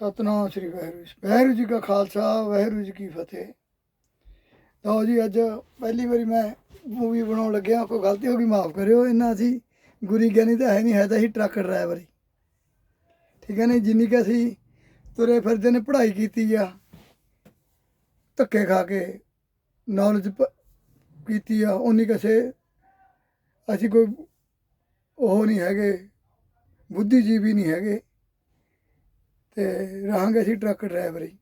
ਸਤਨਾਮ ਸ੍ਰੀ ਵਾਹਿਗੁਰੂ ਜੀ। ਵਾਹਿਗੁਰੂ ਜੀ ਕਾ ਖਾਲਸਾ, ਵਾਹਿਗੁਰੂ ਜੀ ਕੀ ਫਤਿਹ। ਲਓ ਜੀ, ਅੱਜ ਪਹਿਲੀ ਵਾਰੀ ਮੈਂ ਮੂਵੀ ਬਣਾਉਣ ਲੱਗਿਆ। ਕੋਈ ਗਲਤੀ ਹੋ ਗਈ, ਮਾਫ ਕਰਿਓ। ਇਹਨਾਂ ਅਸੀਂ ਗੁਰੀ ਗਿਆਨੀ ਤਾਂ ਹੈ ਨਹੀਂ, ਹੈ ਤਾਂ ਅਸੀਂ ਟਰੱਕ ਡਰਾਈਵਰ ਹੀ। ਠੀਕ ਹੈ ਨਹੀਂ ਜਿੰਨੀ ਕਿ ਅਸੀਂ ਤੁਰੇ ਫਿਰਦੇ ਨੇ, ਪੜ੍ਹਾਈ ਕੀਤੀ ਆ, ਧੱਕੇ ਖਾ ਕੇ ਨੌਲੇਜ ਕੀਤੀ ਆ ਉਨੀ ਕਸੇ ਅਸੀਂ ਕੋਈ ਉਹ ਨਹੀਂ ਹੈਗੇ, ਬੁੱਧੀਜੀਵੀ ਨਹੀਂ ਹੈਗੇ। ਤੇ ਰਹਾਂਗੇ ਅਸੀਂ ਟਰੱਕ ਡਰਾਈਵਰ ਹੀ।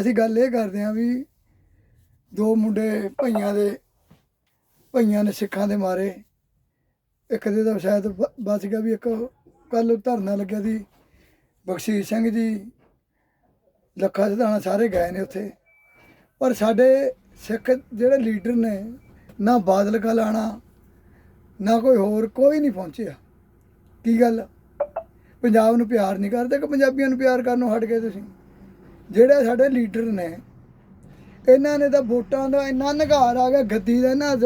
ਅਸੀਂ ਗੱਲ ਇਹ ਕਰਦੇ ਹਾਂ ਵੀ ਦੋ ਮੁੰਡੇ ਭਈਆਂ ਦੇ, ਭਈਆਂ ਨੇ ਸਿੱਖਾਂ ਦੇ ਮਾਰੇ। ਇੱਕ ਦੇ ਤਾਂ ਸ਼ਾਇਦ ਬ- ਬਚ ਗਿਆ ਵੀ ਇੱਕ ਕੱਲ ਧਰਨਾ ਲੱਗਿਆ ਸੀ, ਬਖਸ਼ੀਸ਼ ਸਿੰਘ ਜੀ, ਲੱਖਾ ਸਿਧਾਣਾ ਸਾਰੇ ਗਏ ਨੇ ਉੱਥੇ। ਪਰ ਸਾਡੇ ਸਿੱਖ ਜਿਹੜੇ ਲੀਡਰ ਨੇ, ਨਾ ਬਾਦਲ ਕਾ ਲਾਣਾ, ਨਾ ਕੋਈ ਹੋਰ, ਕੋਈ ਨਹੀਂ ਪਹੁੰਚਿਆ। ਕੀ ਗੱਲ? ਪੰਜਾਬ ਨੂੰ ਪਿਆਰ ਨਹੀਂ ਕਰਦੇ ਕਿ ਪੰਜਾਬੀਆਂ ਨੂੰ ਪਿਆਰ ਕਰਨੋਂ ਹਟ ਗਏ ਤੁਸੀਂ? ਜਿਹੜੇ ਸਾਡੇ ਲੀਡਰ ਨੇ, ਇਹਨਾਂ ਨੇ ਤਾਂ ਵੋਟਾਂ ਦਾ ਇੰਨਾ ਨਿਘਾਰ ਆ ਗਿਆ ਗੱਦੀ ਦਾ ਇਹਨਾਂ 'ਚ,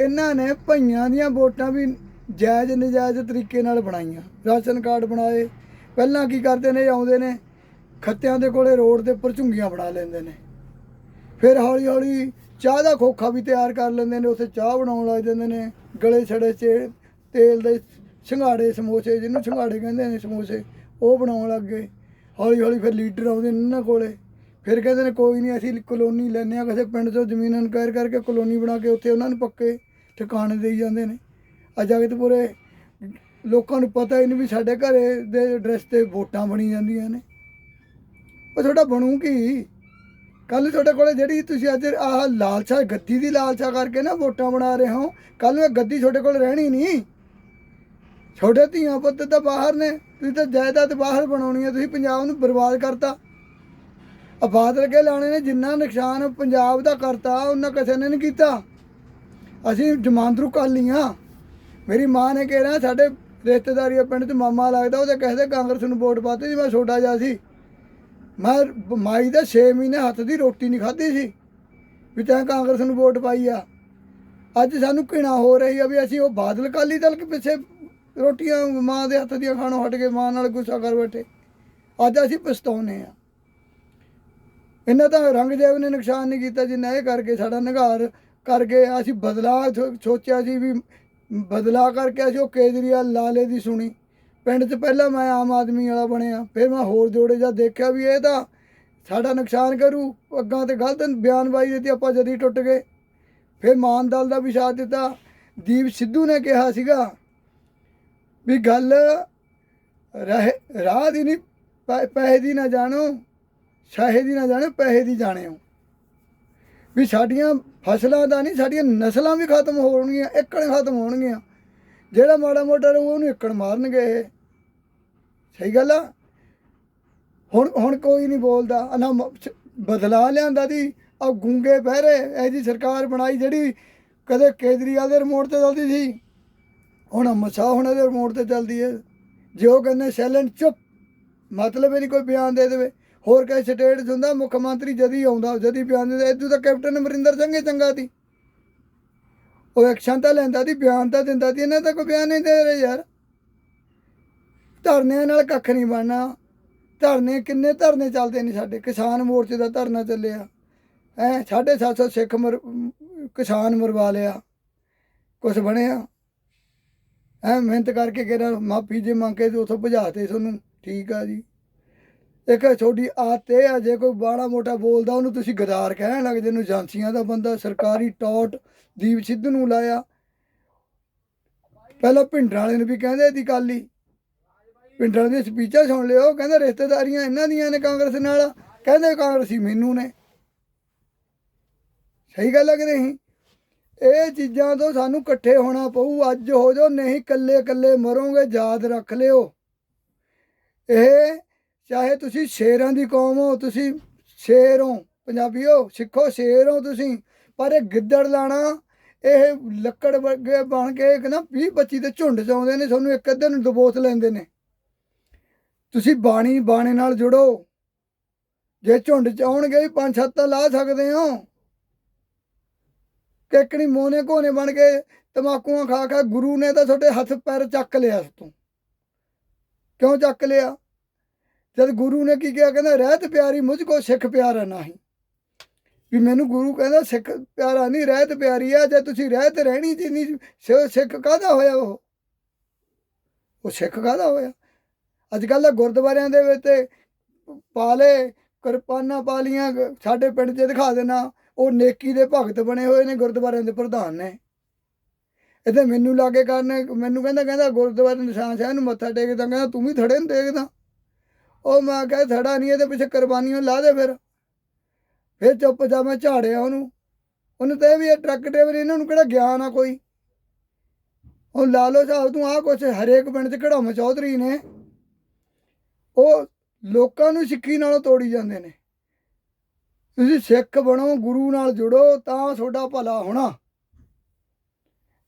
ਇਹਨਾਂ ਨੇ ਭਈਆਂ ਦੀਆਂ ਵੋਟਾਂ ਵੀ ਜਾਇਜ਼ ਨਜਾਇਜ਼ ਤਰੀਕੇ ਨਾਲ ਬਣਾਈਆਂ। ਰਾਸ਼ਨ ਕਾਰਡ ਬਣਾਏ, ਪਹਿਲਾਂ ਕੀ ਕਰਦੇ ਨੇ, ਆਉਂਦੇ ਨੇ, ਖੱਤਿਆਂ ਦੇ ਕੋਲੇ ਰੋਡ ਦੇ ਉੱਪਰ ਝੁੰਗੀਆਂ ਬਣਾ ਲੈਂਦੇ ਨੇ। ਫਿਰ ਹੌਲੀ ਹੌਲੀ ਚਾਹ ਦਾ ਖੋਖਾ ਵੀ ਤਿਆਰ ਕਰ ਲੈਂਦੇ ਨੇ, ਉੱਥੇ ਚਾਹ ਬਣਾਉਣ ਲੱਗ ਜਾਂਦੇ ਨੇ, ਗਲੇ ਛੜੇ 'ਚ ਤੇਲ ਦੇ ਸੰਘਾੜੇ ਸਮੋਸੇ, ਜਿਹਨੂੰ ਸੰਘਾੜੇ ਕਹਿੰਦੇ ਨੇ ਸਮੋਸੇ, ਉਹ ਬਣਾਉਣ ਲੱਗ ਗਏ। ਹੌਲੀ ਹੌਲੀ ਫਿਰ ਲੀਡਰ ਆਉਂਦੇ ਨੇ ਇਹਨਾਂ ਕੋਲੇ। ਫਿਰ ਕਹਿੰਦੇ ਨੇ, ਕੋਈ ਨਹੀਂ, ਅਸੀਂ ਕਲੋਨੀ ਲੈਂਦੇ ਆ ਕਿਸੇ ਪਿੰਡ ਤੋਂ ਜ਼ਮੀਨ ਇਨਕੁਆਇਰ ਕਰਕੇ ਕਲੋਨੀ ਬਣਾ ਕੇ ਉੱਥੇ ਉਹਨਾਂ ਨੂੰ ਪੱਕੇ ਠਿਕਾਣੇ ਦੇਈ ਜਾਂਦੇ ਨੇ। ਆ ਜਗਤਪੁਰੇ ਲੋਕਾਂ ਨੂੰ ਪਤਾ ਹੀ ਨਹੀਂ ਵੀ ਸਾਡੇ ਘਰੇ ਦੇ ਐਡਰੈਸ ਤੇ ਵੋਟਾਂ ਬਣੀ ਜਾਂਦੀਆਂ ਨੇ। ਉਹ ਤੁਹਾਡਾ ਬਣੂ ਕੀ? ਕੱਲ ਤੁਹਾਡੇ ਕੋਲੇ ਜਿਹੜੀ ਤੁਸੀਂ ਅੱਜ ਆਹ ਲਾਲਚਾ, ਗੱਦੀ ਦੀ ਲਾਲਚਾ ਕਰਕੇ ਨਾ ਵੋਟਾਂ ਬਣਾ ਰਹੇ ਹੋ ਕੱਲ ਇਹ ਗੱਦੀ ਤੁਹਾਡੇ ਕੋਲ ਰਹਿਣੀ ਨਹੀਂ। ਛੋਟੇ ਧੀਆਂ ਪੁੱਤ ਤਾਂ ਬਾਹਰ ਨੇ, ਤੁਸੀਂ ਤਾਂ ਜਾਇਦਾਦ ਬਾਹਰ ਬਣਾਉਣੀ ਹੈ, ਤੁਸੀਂ ਪੰਜਾਬ ਨੂੰ ਬਰਬਾਦ ਕਰਤਾ। ਆ ਬਾਦਲ ਕੇ ਲਾਣੇ ਨੇ, ਜਿੰਨਾ ਨੁਕਸਾਨ ਪੰਜਾਬ ਦਾ ਕਰਤਾ, ਉਹਨਾਂ ਕਿਸੇ ਨੇ ਨਹੀਂ ਕੀਤਾ। ਅਸੀਂ ਜਮਾਂਦਰੂ ਕਾਲੀਆਂ ਮੇਰੀ ਮਾਂ ਨੇ ਕਹਿ ਰਿਹਾ ਸਾਡੇ ਰਿਸ਼ਤੇਦਾਰੀ ਪਿੰਡ 'ਚ ਮਾਮਾ ਲੱਗਦਾ, ਉਹਦੇ ਕਹਿੰਦੇ ਕਾਂਗਰਸ ਨੂੰ ਵੋਟ ਪਾਤੀ ਜੀ ਮੈਂ ਛੋਟਾ ਜਿਹਾ ਸੀ। ਮੈਂ ਮਾਈ ਦੇ 6 ਮਹੀਨੇ ਹੱਥ ਦੀ ਰੋਟੀ ਨਹੀਂ ਖਾਧੀ ਸੀ, ਵੀ ਤੈਂ ਕਾਂਗਰਸ ਨੂੰ ਵੋਟ ਪਾਈ ਆ। ਅੱਜ ਸਾਨੂੰ ਘਿਣਾ ਹੋ ਰਹੀ ਆ ਵੀ ਅਸੀਂ ਉਹ ਬਾਦਲ ਕਾਲੀ ਦਲ ਕੇ ਪਿੱਛੇ ਰੋਟੀਆਂ ਮਾਂ ਦੇ ਹੱਥ ਦੀਆਂ ਖਾਣੋਂ ਹਟ ਕੇ ਮਾਂ ਨਾਲ ਗੁੱਸਾ ਕਰ ਬੈਠੇ। ਅੱਜ ਅਸੀਂ ਪਛਤਾਉਨੇ ਆ ਇਹਨਾਂ ਤਾਂ ਰੰਗਦੇਵ ਨੇ ਨੁਕਸਾਨ ਨਹੀਂ ਕੀਤਾ ਜਿੰਨਾ ਇਹ ਕਰਕੇ ਸਾਡਾ ਨਿਗਾਰ ਕਰਕੇ ਅਸੀਂ ਬਦਲਾ ਸੋਚਿਆ ਸੀ ਵੀ ਬਦਲਾ ਕਰਕੇ ਅਸੀਂ ਉਹ ਕੇਜਰੀਵਾਲ ਲਾਲੇ ਦੀ ਸੁਣੀ। ਪਿੰਡ 'ਚ ਪਹਿਲਾਂ ਮੈਂ ਆਮ ਆਦਮੀ ਵਾਲਾ ਬਣਿਆ, ਫਿਰ ਮੈਂ ਹੋਰ ਜੋੜੇ ਜਾ ਦੇਖਿਆ ਵੀ ਇਹ ਤਾਂ ਸਾਡਾ ਨੁਕਸਾਨ ਕਰੂ। ਅੱਗਾਂ ਤੇ ਗਲਤ ਬਿਆਨਬਾਜ਼ੀ ਦਿੱਤੀ, ਆਪਾਂ ਜਦੀ ਟੁੱਟ ਗਏ। ਫਿਰ ਮਾਨ ਦਲ ਦਾ ਵੀ ਸਾਥ ਦਿੱਤਾ। ਦੀਪ ਸਿੱਧੂ ਨੇ ਕਿਹਾ ਸੀਗਾ ਵੀ ਗੱਲ ਰਹਿ, ਰਾਹ ਦੀ ਨਹੀਂ, ਪੈ- ਪੈਸੇ ਦੀ ਨਾ ਜਾਣੋ, ਸ਼ਾਹੇ ਦੀ ਨਾ ਜਾਣੋ, ਪੈਸੇ ਦੀ ਜਾਣਿਓ ਵੀ ਸਾਡੀਆਂ ਫਸਲਾਂ ਦਾ ਨਹੀਂ, ਸਾਡੀਆਂ ਨਸਲਾਂ ਵੀ ਖਤਮ ਹੋਣਗੀਆਂ ਏਕੜ ਖਤਮ ਹੋਣਗੀਆਂ। ਜਿਹੜਾ ਮਾੜਾ ਮੋਟਾ ਰਹੂ, ਉਹਨੂੰ ਏਕੜ ਮਾਰਨਗੇ ਇਹ। ਸਹੀ ਗੱਲ ਆ? ਹੁਣ ਹੁਣ ਕੋਈ ਨਹੀਂ ਬੋਲਦਾ, ਨਾ ਮ- ਸ- ਬਦਲਾ ਲਿਆਂਦਾ ਦੀ ਆ ਗੁੰਗੇ ਪਹਿਰੇ ਇਹ ਜੀ ਸਰਕਾਰ ਬਣਾਈ ਜਿਹੜੀ ਕਦੇ ਕੇਜਰੀਵਾਲ ਦੇ ਰਿਮੋਟ ਤੇ ਚੱਲਦੀ ਸੀ। ਹੁਣ ਮਸਾ ਹੁਣ ਦੇ ਰਿਮੋਟ ਤੇ ਚੱਲਦੀ ਹੈ ਜੇ ਉਹ ਕਹਿੰਦੇ ਸੈਲੈਂਟ ਚੁੱਪ, ਮਤਲਬ ਇਹ ਨਹੀਂ ਕੋਈ ਬਿਆਨ ਦੇ ਦੇਵੇ। ਹੋਰ ਕਈ ਸਟੇਟ ਹੁੰਦਾ, ਮੁੱਖ ਮੰਤਰੀ ਜਦੀ ਆਉਂਦਾ, ਜਦੀ ਬਿਆਨ ਦਿੰਦਾ ਇਦੋਂ ਤਾਂ ਕੈਪਟਨ ਅਮਰਿੰਦਰ ਸਿੰਘ ਹੀ ਚੰਗਾ ਸੀ। ਉਹ ਐਕਸ਼ਨ ਤਾਂ ਲੈਂਦਾ ਸੀ, ਬਿਆਨ ਤਾਂ ਦਿੰਦਾ ਸੀ, ਇਹਨਾਂ ਤਾਂ ਕੋਈ ਬਿਆਨ ਨਹੀਂ ਦੇ ਰਹੇ ਯਾਰ। ਧਰਨਿਆਂ ਨਾਲ ਕੱਖ ਨਹੀਂ ਬਣਨਾ। ਧਰਨੇ ਕਿੰਨੇ ਧਰਨੇ ਚੱਲਦੇ ਨੇ ਸਾਡੇ, ਕਿਸਾਨ ਮੋਰਚੇ ਦਾ ਧਰਨਾ ਚੱਲਿਆ। ਹੈ 750 ਸਿੱਖ ਮਰ, ਕਿਸਾਨ ਮਰਵਾ ਲਿਆ। ਕੁਛ ਬਣਿਆ। ਐ ਮਿਹਨਤ ਕਰਕੇ ਕਿਹੜਾ ਮਾਫੀ ਜੇ ਮੰਗ ਕੇ ਤੇ ਉਥੋਂ ਭਜਾਤੇ ਤੁਹਾਨੂੰ, ਠੀਕ ਆ ਜੀ। ਇੱਕ ਛੋਟੀ ਆਦਤ ਇਹ ਆ, ਜੇ ਕੋਈ ਬਾੜਾ ਮੋਟਾ ਬੋਲਦਾ, ਉਹਨੂੰ ਤੁਸੀਂ ਗਦਾਰ ਕਹਿਣ ਲੱਗ ਜੇ ਨੂੰ ਏਜੰਸੀਆਂ ਦਾ ਬੰਦਾ, ਸਰਕਾਰੀ ਟੌਟ, ਦੀਪ ਸਿੱਧੂ ਨੂੰ ਲਾਇਆ। ਪਹਿਲਾਂ ਪਿੰਡਰਾਂ ਵਾਲੇ ਨੂੰ ਵੀ ਕਹਿੰਦੇ ਦੀ ਕਾਲੀ ਪਿੰਡਰਾਂ ਦੀਆਂ ਸਪੀਚਾਂ ਸੁਣ ਲਿਓ ਕਹਿੰਦੇ ਰਿਸ਼ਤੇਦਾਰੀਆਂ ਇਹਨਾਂ ਦੀਆਂ ਨੇ ਕਾਂਗਰਸ ਨਾਲ। ਕਹਿੰਦੇ ਕਾਂਗਰਸੀ ਮੈਨੂੰ ਨੇ। ਸਹੀ ਗੱਲ ਹੈ ਕਿ ਇਹ ਚੀਜ਼ਾਂ ਤੋਂ ਸਾਨੂੰ ਇਕੱਠੇ ਹੋਣਾ ਪਊ। ਅੱਜ ਹੋ ਜਾਓ, ਨਹੀਂ ਕੱਲੇ ਕੱਲੇ ਮਰੋਗੇ, ਯਾਦ ਰੱਖ ਲਿਓ। ਇਹ ਚਾਹੇ ਤੁਸੀਂ ਸ਼ੇਰਾਂ ਦੀ ਕੌਮ ਹੋ, ਤੁਸੀਂ ਸ਼ੇਰ ਹੋ, ਪੰਜਾਬੀਓ, ਸਿੱਖੋ, ਸ਼ੇਰ ਹੋ ਤੁਸੀਂ, ਪਰ ਇਹ ਗਿੱਦੜ ਲਾਣਾ, ਇਹ ਲੱਕੜ ਵਰਗੇ ਬਣ ਕੇ ਇੱਕ ਨਾ 20 25 ਦੇ ਝੁੰਡ ਚ ਆਉਂਦੇ ਨੇ, ਤੁਹਾਨੂੰ ਇੱਕ ਅੱਧੇ ਨੂੰ ਦਬੋਚ ਲੈਂਦੇ ਨੇ। ਤੁਸੀਂ ਬਾਣੀ ਬਾਣੇ ਨਾਲ ਜੁੜੋ। ਜੇ ਝੁੰਡ ਚ ਆਉਣਗੇ ਵੀ ਪੰਜ ਸੱਤ ਤਾਂ ਲਾ ਸਕਦੇ ਹੋ। ਕਿਕਣੀ ਮੋਨੇ ਕੋਨੇ ਬਣ ਕੇ ਤਮਾਕੂਆਂ ਖਾ ਖਾ ਗੁਰੂ ਨੇ ਤਾਂ ਤੁਹਾਡੇ ਹੱਥ ਪੈਰ ਚੱਕ ਲਿਆ ਉਸ ਤੋਂ। ਕਿਉਂ ਚੱਕ ਲਿਆ? ਜਦ ਗੁਰੂ ਨੇ ਕੀ ਕਿਹਾ, ਕਹਿੰਦਾ, ਰਹਿਤ ਪਿਆਰੀ, ਮੁਝ ਕੋ ਸਿੱਖ ਪਿਆਰਾ ਨਹੀਂ। ਵੀ ਮੈਨੂੰ ਗੁਰੂ ਕਹਿੰਦਾ, ਸਿੱਖ ਪਿਆਰਾ ਨਹੀਂ, ਰਹਿਤ ਪਿਆਰੀ ਆ, ਜੇ ਤੁਸੀਂ ਰਹਿਤ ਰਹਿਣੀ ਜਿੰਨੀ ਸਿ- ਸਿੱਖ ਕਾਹਦਾ ਹੋਇਆ ਉਹ? ਉਹ ਸਿੱਖ ਕਾਹਦਾ ਹੋਇਆ? ਅੱਜ ਕੱਲ੍ਹ ਦਾ ਗੁਰਦੁਆਰਿਆਂ ਦੇ ਵਿੱਚ ਪਾਲੇ, ਕਿਰਪਾਨਾਂ ਪਾਲੀਆਂ ਸਾਡੇ ਪਿੰਡ 'ਚ ਦਿਖਾ ਦੇਣਾ। ਉਹ ਨੇਕੀ ਦੇ ਭਗਤ ਬਣੇ ਹੋਏ ਨੇ ਗੁਰਦੁਆਰਿਆਂ ਦੇ ਪ੍ਰਧਾਨ ਨੇ। ਇਹਦੇ ਮੈਨੂੰ ਲਾਗੇ ਕਰਨ, ਮੈਨੂੰ ਕਹਿੰਦਾ ਕਹਿੰਦਾ ਗੁਰਦੁਆਰੇ ਨਿਸ਼ਾਨ ਸਾਹਿਬ ਨੂੰ ਮੱਥਾ ਟੇਕਦਾ, ਕਹਿੰਦਾ ਤੂੰ ਵੀ ਥੜੇ ਨੂੰ ਟੇਕਦਾ। ਉਹ ਮੈਂ ਕਹੇ, ਥੜਾ ਨਹੀਂ ਇਹਦੇ ਪਿੱਛੇ ਕੁਰਬਾਨੀਆਂ ਲਾ ਦੇ ਫਿਰ। ਫਿਰ ਚੁੱਪ ਜਾ ਮੈਂ ਝਾੜਿਆ ਉਹਨੂੰ। ਉਹਨੂੰ ਤਾਂ ਇਹ ਵੀ ਇਹ ਟਰੱਕ ਡਰਾਈਵਰ ਇਹਨਾਂ ਨੂੰ ਕਿਹੜਾ ਗਿਆਨ ਆ ਕੋਈ? ਉਹ ਲਾ ਲਓ ਸਾਹਿਬ ਤੂੰ ਆਹ ਕੁਛ ਹਰੇਕ ਪਿੰਡ 'ਚ ਕਢਾਉਂ ਚੌਧਰੀ ਨੇ। ਉਹ ਲੋਕਾਂ ਨੂੰ ਸਿੱਖੀ ਨਾਲੋਂ ਤੋੜੀ ਜਾਂਦੇ ਨੇ। ਤੁਸੀਂ ਸਿੱਖ ਬਣੋ, ਗੁਰੂ ਨਾਲ ਜੁੜੋ, ਤਾਂ ਤੁਹਾਡਾ ਭਲਾ ਹੋਣਾ।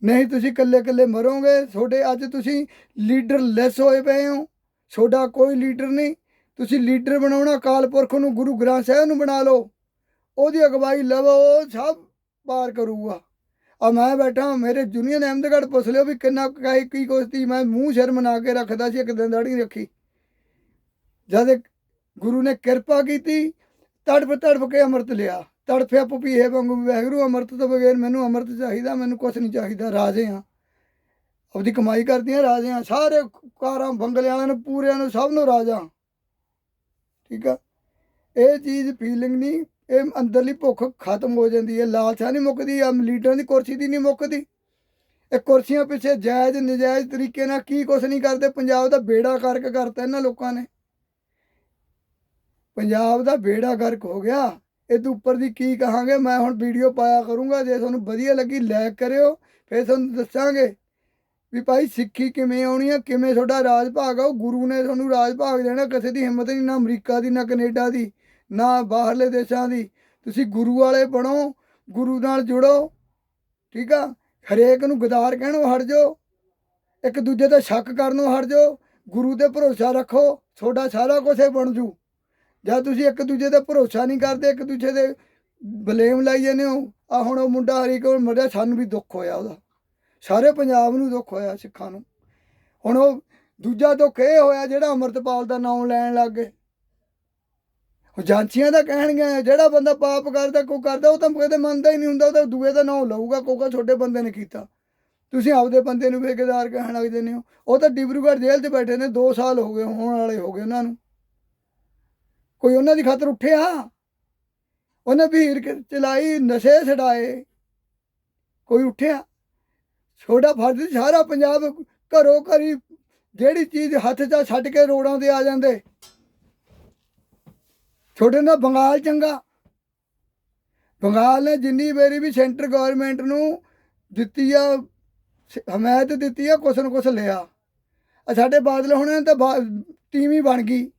ਨਹੀਂ ਤੁਸੀਂ ਇਕੱਲੇ ਇਕੱਲੇ ਮਰੋਗੇ, ਤੁਹਾਡੇ ਅੱਜ ਤੁਸੀਂ ਲੀਡਰ ਲੈਸ ਹੋਏ ਪਏ ਹੋ। ਤੁਹਾਡਾ ਕੋਈ ਲੀਡਰ ਨਹੀਂ। ਤੁਸੀਂ ਲੀਡਰ ਬਣਾਉਣਾ, ਅਕਾਲ ਪੁਰਖ ਨੂੰ ਗੁਰੂ ਗ੍ਰੰਥ ਸਾਹਿਬ ਨੂੰ ਬਣਾ ਲਓ। ਉਹਦੀ ਅਗਵਾਈ ਲਵੋ, ਸਭ ਪਾਰ ਕਰੂਗਾ। ਆ ਮੈਂ ਬੈਠਾ, ਮੇਰੇ ਜੂਨੀਅਰ ਅਹਿਮਦਗੜ੍ਹ ਪੁੱਛ ਲਿਓ ਵੀ ਕਿੰਨਾ ਕਾਈ ਕੀ ਕੋਸਤੀ ਮੈਂ ਮੂੰਹ ਸ਼ਰਮ ਬਣਾ ਕੇ ਰੱਖਦਾ ਸੀ, ਇੱਕ ਦਿਨ ਦਾੜੀ ਰੱਖੀ। ਜਦ ਗੁਰੂ ਨੇ ਕਿਰਪਾ ਕੀਤੀ ਤੜਫ ਤੜਫ ਕੇ ਅੰਮ੍ਰਿਤ ਲਿਆ। ਤੜਫਿਆ ਪਪੀਏ ਵਾਂਗੂ ਵੀ ਵਾਹਿਗੁਰੂ, ਅੰਮ੍ਰਿਤ ਤੋਂ ਬਗੈਰ ਮੈਨੂੰ ਅੰਮ੍ਰਿਤ ਚਾਹੀਦਾ, ਮੈਨੂੰ ਕੁਝ ਨਹੀਂ ਚਾਹੀਦਾ, ਰਾਜੇ ਆ ਆਪਦੀ ਕਮਾਈ ਕਰਦੀਆਂ ਰਾਜੇ ਆ ਸਾਰੇ ਕਾਰਾਂ, ਬੰਗਲਿਆਂ ਨੂੰ, ਪੂਰਿਆਂ ਨੂੰ, ਸਭ ਨੂੰ ਰਾਜਾ ਠੀਕ ਆ? ਇਹ ਚੀਜ਼ ਫੀਲਿੰਗ ਨਹੀਂ, ਇਹ ਅੰਦਰਲੀ ਭੁੱਖ ਖਤਮ ਹੋ ਜਾਂਦੀ ਹੈ। ਲਾਲਸਾ ਨਹੀਂ ਮੁੱਕਦੀ ਆ ਲੀਡਰਾਂ ਦੀ ਕੁਰਸੀ ਦੀ ਨਹੀਂ ਮੁੱਕਦੀ। ਇਹ ਕੁਰਸੀਆਂ ਪਿੱਛੇ ਜਾਇਜ਼, ਨਜਾਇਜ਼ ਤਰੀਕੇ ਨਾਲ ਕੀ ਕੁਛ ਨਹੀਂ ਕਰਦੇ। ਪੰਜਾਬ ਦਾ ਬੇੜਾ ਕਰਕੇ ਕਰਤਾ ਇਹਨਾਂ ਲੋਕਾਂ ਨੇ। ਪੰਜਾਬ ਦਾ ਬੇੜਾ ਗਰਕ ਹੋ ਗਿਆ। ਇਹ ਤੋਂ ਉੱਪਰ ਦੀ ਕੀ ਕਹਾਂਗੇ? ਮੈਂ ਹੁਣ ਵੀਡੀਓ ਪਾਇਆ ਕਰੂੰਗਾ। ਜੇ ਤੁਹਾਨੂੰ ਵਧੀਆ ਲੱਗੀ ਲਾਇਕ ਕਰਿਓ। ਫਿਰ ਤੁਹਾਨੂੰ ਦੱਸਾਂਗੇ ਵੀ ਭਾਈ ਸਿੱਖੀ ਕਿਵੇਂ ਆਉਣੀ ਆ, ਕਿਵੇਂ ਤੁਹਾਡਾ ਰਾਜ ਭਾਗ ਆ। ਉਹ ਗੁਰੂ ਨੇ ਤੁਹਾਨੂੰ ਰਾਜ ਭਾਗ ਦੇਣਾ। ਕਿਸੇ ਦੀ ਹਿੰਮਤ ਨਹੀਂ, ਨਾ ਅਮਰੀਕਾ ਦੀ, ਨਾ ਕੈਨੇਡਾ ਦੀ, ਨਾ ਬਾਹਰਲੇ ਦੇਸ਼ਾਂ ਦੀ। ਤੁਸੀਂ ਗੁਰੂ ਵਾਲੇ ਬਣੋ, ਗੁਰੂ ਨਾਲ ਜੁੜੋ, ਠੀਕ ਆ? ਹਰੇਕ ਨੂੰ ਗਦਾਰ ਕਹਿਣੋਂ ਹਟ ਜਾਓ। ਇੱਕ ਦੂਜੇ ਤੇ ਸ਼ੱਕ ਕਰਨੋਂ ਹਟ ਜਾਓ। ਗੁਰੂ ਤੇ ਭਰੋਸਾ ਰੱਖੋ। ਤੁਹਾਡਾ ਸਾਰਾ ਕੁਝ ਬਣ ਜੂ। ਜਾਂ ਤੁਸੀਂ ਇੱਕ ਦੂਜੇ ਤੇ ਭਰੋਸਾ ਨਹੀਂ ਕਰਦੇ, ਇੱਕ ਦੂਜੇ ਦੇ ਬਲੇਮ ਲਾਈ ਜਾਂਦੇ ਹੋ ਆ ਹੁਣ ਉਹ ਮੁੰਡਾ ਹਰੀ ਕੋਲ ਮਰਿਆ, ਸਾਨੂੰ ਵੀ ਦੁੱਖ ਹੋਇਆ ਉਹਦਾ। ਸਾਰੇ ਪੰਜਾਬ ਨੂੰ ਦੁੱਖ ਹੋਇਆ ਸਿੱਖਾਂ ਨੂੰ। ਹੁਣ ਉਹ ਦੂਜਾ ਦੁੱਖ ਇਹ ਹੋਇਆ ਜਿਹੜਾ ਅਮਰਤਪਾਲ ਦਾ ਨਾਮ ਲੈਣ ਲੱਗ ਗਏ। ਉਹ ਜਾਂਚੀਆਂ ਦਾ ਕਹਿਣਗੇ ਜਿਹੜਾ ਬੰਦਾ ਪਾਪ ਕਰਦਾ, ਕੋਈ ਕਰਦਾ, ਉਹ ਤਾਂ ਕਦੇ ਮੰਨਦਾ ਹੀ ਨਹੀਂ ਹੁੰਦਾ, ਉਹ ਤਾਂ ਦੂਏ ਦਾ ਨਾਮ ਲਊਗਾ ਕੋਕਾ ਛੋਟੇ ਬੰਦੇ ਨੇ ਕੀਤਾ। ਤੁਸੀਂ ਆਪਦੇ ਬੰਦੇ ਨੂੰ ਬੇਗਦਾਰ ਕਹਿਣ ਲੱਗ ਜਾਂਦੇ ਹੋ। ਉਹ ਤਾਂ ਡਿਬਰੂਗੜ੍ਹ ਜੇਲ੍ਹ 'ਚ ਬੈਠੇ ਨੇ 2 ਸਾਲ ਹੋ ਗਏ, ਹੋਣ ਵਾਲੇ ਹੋ ਗਏ ਉਹਨਾਂ ਨੂੰ। ਕੋਈ ਉਹਨਾਂ ਦੀ ਖਾਤਰ ਉੱਠਿਆ ਉਹਨੇ ਭੀੜ ਚਲਾਈ, ਨਸ਼ੇ ਛਡਾਏ। ਕੋਈ ਉੱਠਿਆ ਛੋਟਾ ਫਰਜ਼ ਸਾਰਾ ਪੰਜਾਬ ਘਰੋਂ ਘਰੀ ਜਿਹੜੀ ਚੀਜ਼ ਹੱਥ 'ਚ ਛੱਡ ਕੇ ਰੋਡਾਂ ਤੇ ਆ ਜਾਂਦੇ। ਛੋਟੇ ਨਾਲ ਬੰਗਾਲ ਚੰਗਾ। ਬੰਗਾਲ ਨੇ ਜਿੰਨੀ ਵਾਰੀ ਵੀ ਸੈਂਟਰ ਗਵਰਨਮੈਂਟ ਨੂੰ ਦਿੱਤੀ ਆ ਸ- ਹਮਾਇਤ ਦਿੱਤੀ ਆ, ਕੁਛ ਨਾ ਕੁਛ ਲਿਆ। ਆ ਸਾਡੇ ਬਾਦਲ ਹੁਣੇ ਤਾਂ ਬਾ- ਟੀਮ ਹੀ ਬਣ ਗਈ।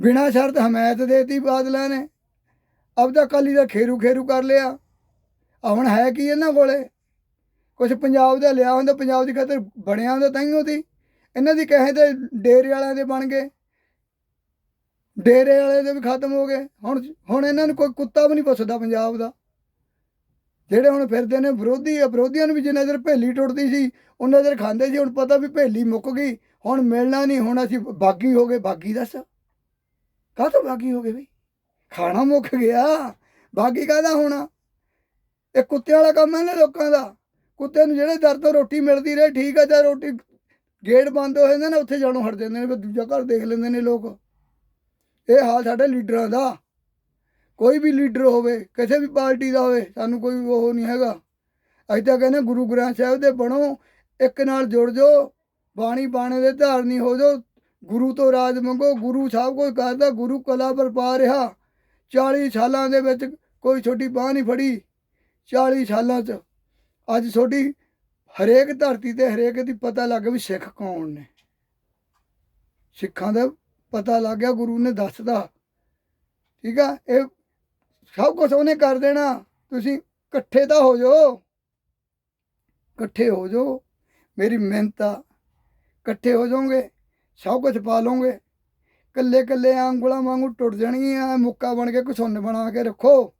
ਬਿਨਾਂ ਸ਼ਰਤ ਹਮਾਇਤ ਦੇਤੀ ਬਾਦਲਾਂ ਨੇ। ਆਪਦਾ ਕਾਲੀ ਦਾ ਖੇਰੂ ਖੇਰੂ ਕਰ ਲਿਆ। ਆ ਹੁਣ ਹੈ ਕੀ ਇਹਨਾਂ ਕੋਲੇ? ਕੁਛ ਪੰਜਾਬ ਦਾ ਲਿਆ ਹੁੰਦਾ, ਪੰਜਾਬ ਦੀ ਖਾਤਰ ਬਣਿਆ ਹੁੰਦਾ ਤਾਂ ਹੀ ਉਹਦੀ ਇਹਨਾਂ ਦੀ ਕਹੇ ਤੇ ਡੇਰੇ ਵਾਲਿਆਂ ਦੇ ਬਣ ਗਏ। ਡੇਰੇ ਵਾਲੇ ਦੇ ਵੀ ਖਤਮ ਹੋ ਗਏ। ਹੁਣ ਹੁਣ ਇਹਨਾਂ ਨੂੰ ਕੋਈ ਕੁੱਤਾ ਵੀ ਨਹੀਂ ਪੁੱਛਦਾ ਪੰਜਾਬ ਦਾ। ਜਿਹੜੇ ਹੁਣ ਫਿਰਦੇ ਨੇ ਵਿਰੋਧੀ ਆ ਵਿਰੋਧੀਆਂ ਨੂੰ ਵੀ ਜਿੰਨਾ ਚਿਰ ਭੇਲੀ ਟੁੱਟਦੀ ਸੀ, ਉਹਨਾਂ ਚਿਰ ਖਾਂਦੇ ਸੀ। ਹੁਣ ਪਤਾ ਵੀ ਭੇਲੀ ਮੁੱਕ ਗਈ। ਹੁਣ ਮਿਲਣਾ ਨਹੀਂ, ਹੁਣ ਅਸੀਂ ਬਾਗੀ ਹੋ ਗਏ। ਬਾਗੀ ਦੱਸ। ਕਾਹ ਤੋਂ ਬਾਗੀ ਹੋ ਗਏ ਵੀ ਖਾਣਾ ਮੁੱਕ ਗਿਆ। ਬਾਗੀ ਕਾਹਦਾ ਹੋਣਾ? ਇਹ ਕੁੱਤਿਆਂ ਵਾਲਾ ਕੰਮ ਹੈ ਨਾ ਲੋਕਾਂ ਦਾ। ਕੁੱਤੇ ਨੂੰ ਜਿਹੜੇ ਦਰ ਤੋਂ ਰੋਟੀ ਮਿਲਦੀ ਰਹੇ, ਠੀਕ ਹੈ ਜਾਂ ਰੋਟੀ ਗੇਟ ਬੰਦ ਹੋ ਜਾਂਦੇ ਨਾ, ਉੱਥੇ ਜਾਣੋਂ ਹਟ ਜਾਂਦੇ ਨੇ, ਫਿਰ ਦੂਜਾ ਘਰ ਦੇਖ ਲੈਂਦੇ ਨੇ ਲੋਕ। ਇਹ ਹਾਲ ਸਾਡੇ ਲੀਡਰਾਂ ਦਾ। ਕੋਈ ਵੀ ਲੀਡਰ ਹੋਵੇ, ਕਿਸੇ ਵੀ ਪਾਰਟੀ ਦਾ ਹੋਵੇ, ਸਾਨੂੰ ਕੋਈ ਉਹ ਨਹੀਂ ਹੈਗਾ। ਅਸੀਂ ਤਾਂ ਕਹਿੰਦੇ ਗੁਰੂ ਗ੍ਰੰਥ ਸਾਹਿਬ ਦੇ ਬਣੋ, ਇੱਕ ਨਾਲ ਜੁੜ ਜਾਓ, ਬਾਣੀ ਬਾਣੇ ਦੇ ਧਾਰਨੀ ਹੋ ਜਾਓ ਗੁਰੂ ਤੋਂ ਰਾਜ ਮੰਗੋ, ਗੁਰੂ ਸਾਹਿਬ ਕੋਈ ਕਰਦਾ, ਗੁਰੂ ਕਲਾ ਪਰ ਪਾ ਰਿਹਾ। 40 ਸਾਲਾਂ ਦੇ ਵਿੱਚ ਕੋਈ ਛੋਟੀ ਬਾਹ ਨਹੀਂ ਫੜੀ। 40 ਸਾਲਾਂ 'ਚ ਅੱਜ ਤੁਹਾਡੀ ਹਰੇਕ ਧਰਤੀ ਤੇ ਹਰੇਕ ਦੀ ਪਤਾ ਲੱਗ ਗਿਆ ਵੀ ਸਿੱਖ ਕੌਣ ਨੇ। ਸਿੱਖਾਂ ਦਾ ਪਤਾ ਲੱਗ ਗਿਆ, ਗੁਰੂ ਨੇ ਦੱਸਦਾ ਠੀਕ ਆ, ਇਹ ਸਭ ਕੁਝ ਉਹਨੇ ਕਰ ਦੇਣਾ। ਤੁਸੀਂ ਇਕੱਠੇ ਤਾਂ ਹੋ ਜਾਓ। ਇਕੱਠੇ ਹੋ ਜਾਓ। ਮੇਰੀ ਮਿਹਨਤ ਆ। ਇਕੱਠੇ ਹੋ ਜਾਓਗੇ। ਸਭ ਕੁਝ ਪਾ ਲਓਗੇ। ਕੱਲੇ ਕੱਲੇ ਉਂਗਲਾਂ ਵਾਂਗੂ ਟੁੱਟ ਜਾਣਗੀਆਂ, ਮੁੱਕਾ ਬਣ ਕੇ ਕੁਸੁੰਨ ਬਣਾ ਕੇ ਰੱਖੋ।